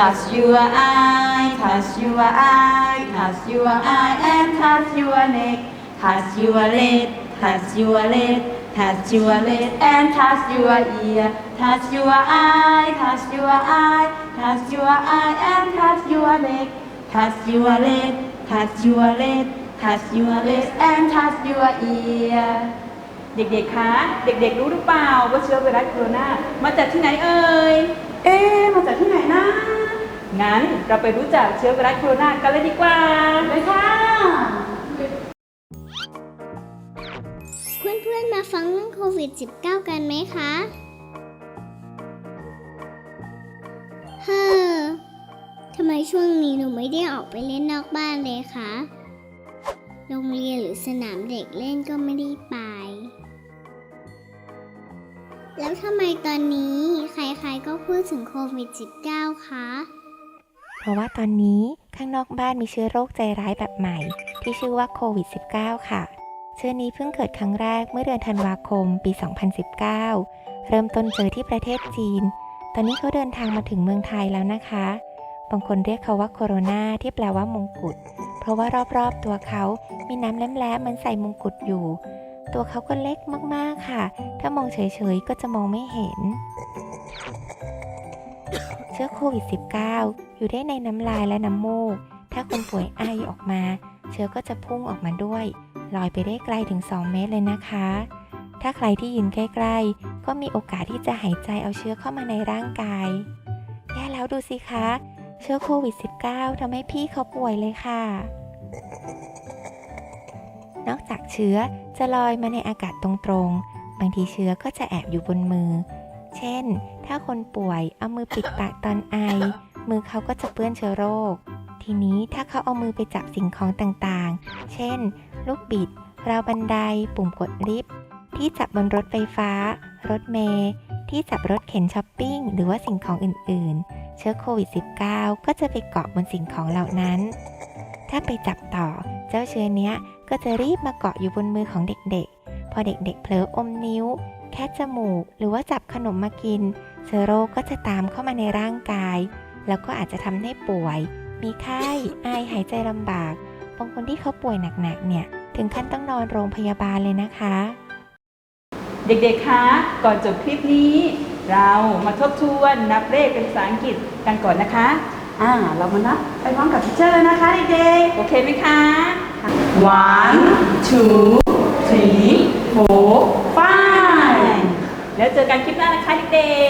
touch your eye, touch your eye touch your eye, and touch your neck, touch your leg, touch your leg, touch your leg and touch your ear, touch your eye, touch your eye, touch your eye and touch your leg, touch your leg, touch your leg, touch your leg and touch your ear. เด็กๆ คะ เด็กๆ รู้หรือเปล่าว่าเชื้อไวรัสโคโรนามาจากที่ไหนเอ่ย เอ๊มาจากที่ไหนนะ งั้นเราไปรู้จักเชื้อไวรัสโคโรนากันเลยดีกว่าเลยค่ะ เพื่อนๆ มาฟังเรื่องโควิด -19 กันไหมคะ เฮ้อ ทำไมช่วงนี้หนูไม่ได้ออกไปเล่นนอกบ้านเลยคะ โรงเรียนหรือสนามเด็กเล่นก็ไม่ได้ไป แล้วทำไมตอนนี้ใครๆก็พูดถึงโควิด -19 คะ เพราะว่าตอนนี้ข้างนอกบ้านมีเชื้อโรคใจร้ายแบบใหม่ ที่ชื่อว่าโควิด -19 ค่ะ เชื้อนี้เพิ่งเกิดครั้งแรกเมื่อเดือนธันวาคมปี 2019 เริ่มต้นเจอที่ประเทศจีน ตอนนี้เขาเดินทางมาถึงเมืองไทยแล้วนะคะ บางคนเรียกเขาว่าโคโรนาที่แปลว่ามงกุฎ เพราะว่ารอบๆตัวเขามีน้ำแหลมๆเหมือนใส่มงกุฎอยู่ ตัวเขาก็เล็กมากๆค่ะ ถ้ามองเฉยๆก็จะมองไม่เห็น เชื้อโควิด -19 อยู่ได้ในน้ำลายและน้ำมูก ถ้าคนป่วยไอออกมา เชื้อก็จะพุ่งออกมาด้วย ลอยไปได้ไกลถึง 2 เมตรเลยนะคะ ถ้าใครที่ยืนใกล้ๆ ก็มีโอกาสที่จะหายใจเอาเชื้อเข้ามาในร่างกาย แย่แล้วดูสิคะ เชื้อโควิด -19 ทำให้พี่เขาป่วยเลยค่ะ นอกจากเชื้อจะลอยมาในอากาศตรงๆ บางทีเชื้อก็จะแอบอยู่บนมือ เช่น ถ้าคนป่วยเอามือปิดปากตอนไอ มือเขาก็จะเปื้อนเชื้อโรค ทีนี้ถ้าเขาเอามือไปจับสิ่งของต่างๆ เช่น ลูกบิด ราวบันได ปุ่มกดลิฟต์ ที่จับบนรถไฟฟ้า รถเมล์ที่จับรถเข็นช้อปปิ้ง หรือว่าสิ่งของอื่นๆ เชื้อโควิด -19 ก็จะไปเกาะบนสิ่งของเหล่านั้น ถ้าไปจับต่อ เจ้าเชื้อเนี้ยก็จะรีบมาเกาะอยู่บนมือของเด็กๆ พอเด็กๆเผลออมนิ้ว แค่จมูก หรือว่าจับขนมมากิน เชื้อโรคก็จะตามเข้ามาในร่างกาย แล้วก็อาจจะทำให้ป่วย มีไข้ ไอหายใจลำบาก บางคนที่เขาป่วยหนักๆเนี่ย ถึงขั้นต้องนอนโรงพยาบาลเลยนะคะ เด็กๆ คะ ก่อนจบคลิปนี้ เรามาทบทวนนับเลขเป็นภาษาอังกฤษกันก่อนนะคะ อ่า เรามานับไปพร้อมกับพิเชอร์เลยนะคะเด็กๆ โอเคไหมคะ one two three four five แล้วเจอกันคลิปหน้านะคะเด็ก